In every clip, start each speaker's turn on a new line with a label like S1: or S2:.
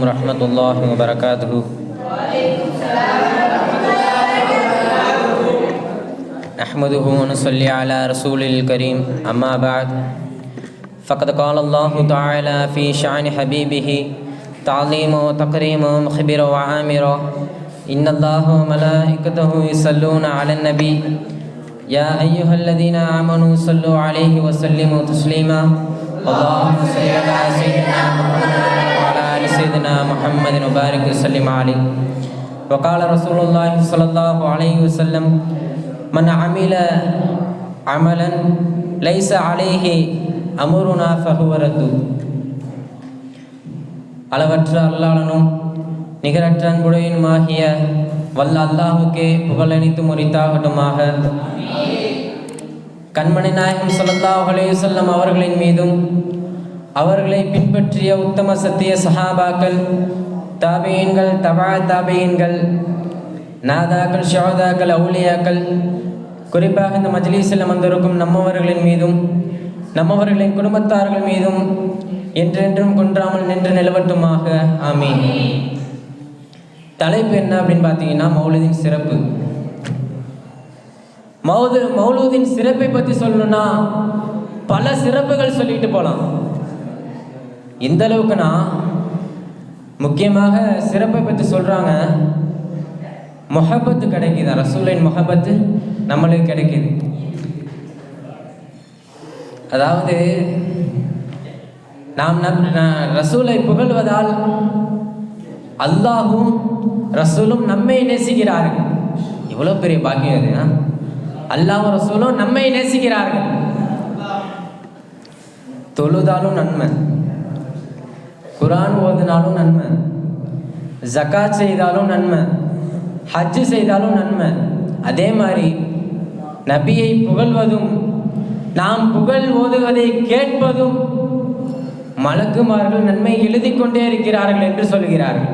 S1: ورحمة الله وبركاته. نحمده ونصلي على رسول الكريم. أما بعد فقد قال الله تعالى في شأن حبيبه تعظيم وتكريم مخبر وعامر. إن الله وملائكته يصلون على النبي. يا أيها الذين آمنوا صلوا عليه وسلموا تسليما. اللهم صل على سيدنا محمد سيدنا محمد وبارك وسلم عليه وقال رسول الله صلى الله عليه وسلم من عمل عملا ليس عليه أمرنا فهو رد அளவற்ற அல்லாளனும் நிகரற்ற அன்புடையனுமாகிய வல்ல அல்லாஹுக்கே புகழனைத்து முறித்தாகட்டுமாக கண்மணி நாயகம் ஸல்லல்லாஹு அலைஹி வஸல்லம் அவர்களின் மீதும் அவர்களை பின்பற்றிய உத்தம சத்திய சஹாபாக்கள் தாபியன்கள் தபா தாபியன்கள் நாதாக்கள் ஷோதாக்கள் அவுலியாக்கள் குறிப்பாக இந்த மஜ்லீஸில் அமர்ந்திருக்கும் நம்மவர்களின் மீதும் நம்மவர்களின் குடும்பத்தார்கள் மீதும் என்றென்றும் குன்றாமல் நின்று நிலவட்டுமாக. ஆமீன். தலைப்பு என்ன அப்படின்னு பார்த்தீங்கன்னா மௌலிதின் சிறப்பு. மௌது மௌலூதின் சிறப்பை பற்றி சொல்லணும்னா பல சிறப்புகள் சொல்லிட்டு போகலாம் இந்த அளவுக்கு நான் முக்கியமாக சிறப்பை பற்றி சொல்கிறாங்க மொஹபத்து கிடைக்குது? ரசூலின் மொஹபத்து நம்மளுக்கு கிடைக்குது. அதாவது நாம் நம் ரசூலை புகழ்வதால் அல்லாஹும் ரசூலும் நம்மை நேசிக்கிறார்கள். எவ்வளோ பெரிய பாக்கியம் அதுனா அல்லாஹும் ரசூலும் நம்மை நேசிக்கிறார்கள். தொழுதாலும் நன்மை. குரான் ஓதினாலும் நன்மை. ஜகாத் செய்தாலும் நன்மை. ஹஜ்ஜு செய்தாலும் நன்மை. அதே மாதிரி நபியை புகழ்வதும் நாம் புகழ் ஓதுவதை கேட்பதும் மலக்குமார்கள் நன்மை எழுதி கொண்டே இருக்கிறார்கள் என்று சொல்கிறார்கள்.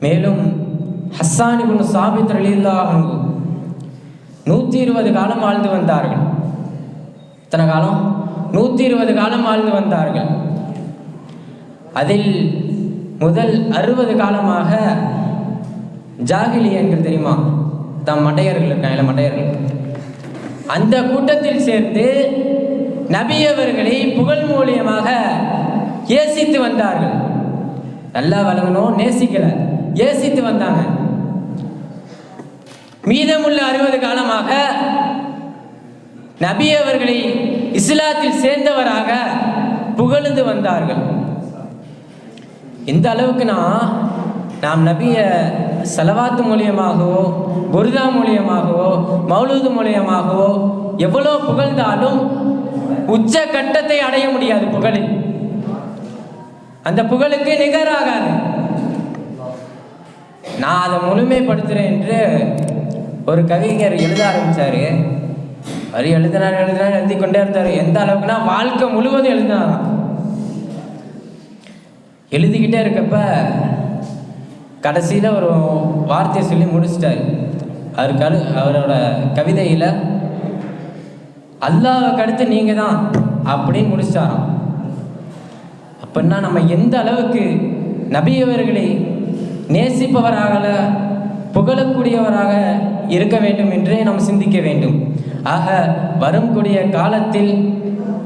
S1: மேலும் ஹஸ்ஸான் இப்னு சாபித் ரலியல்லாஹு நூற்றி இருபது காலம் வாழ்ந்து வந்தார்கள். இத்தனை காலம்? நூற்றி இருபது காலம் வாழ்ந்து வந்தார்கள். அதில் முதல் அறுபது காலமாக ஜாகிலியன்கள் தெரியுமா? தம் மட்டையர்கள் இருக்காங்க மட்டையர்கள். அந்த கூட்டத்தில் சேர்ந்து நபி அவர்களை புகழ் மூலியமாக ஏசித்து வந்தார்கள். நல்லா வழங்கணும் நேசிக்கல. ஏசித்து வந்தாங்க. மீதமுள்ள அறுபது காலமாக நபி அவர்களை இஸ்லாத்தில் சேர்ந்தவராக புகழ்ந்து வந்தார்கள். எந்த அளவுக்குனா நாம் நபிய செலவாத்து மூலியமாகவோ புரிதா மூலியமாகவோ மௌலூது மூலியமாகவோ எவ்வளோ புகழ்ந்தாலும் உச்ச கட்டத்தை அடைய முடியாது புகழில். அந்த புகழுக்கு நிகராகாது. நான் அதை முழுமைப்படுத்துகிறேன் என்று ஒரு கவிஞர் எழுத ஆரம்பித்தார் அவர் எழுதினார் எழுதினார் எழுதி கொண்டே இருந்தார். எந்த அளவுக்குனா வாழ்க்கை முழுவதும் எழுதினாராம். எழுதிக்கிட்டே இருக்கப்ப கடைசியில் ஒரு வார்த்தையை சொல்லி முடிச்சிட்டாரு. அவர் கரு அவரோட கவிதையில் அல்லாஹ்வுக்கு அடுத்து நீங்கள் தான் அப்படின்னு முடிச்சிட்டாராம். அப்படின்னா நம்ம எந்த அளவுக்கு நபியவர்களை நேசிப்பவராக புகழக்கூடியவராக இருக்க வேண்டும் என்று நாம் சிந்திக்க வேண்டும். ஆக வரும் கூடிய காலத்தில்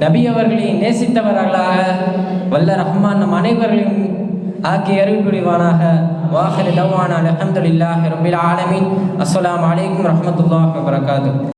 S1: நபி அவர்களை நேசித்தவர்களாக வல்ல ரஹ்மான் நம் அனைவர்களையும் ஆக்கி அருள் புரிவானாக. வாஹரி தவானா அலமதுல்லாஹி ரபில் ஆலமீன். அஸ்லாம் அலைக்கும் ரஹ்மத்துல்லாஹி வபரகாத்துஹு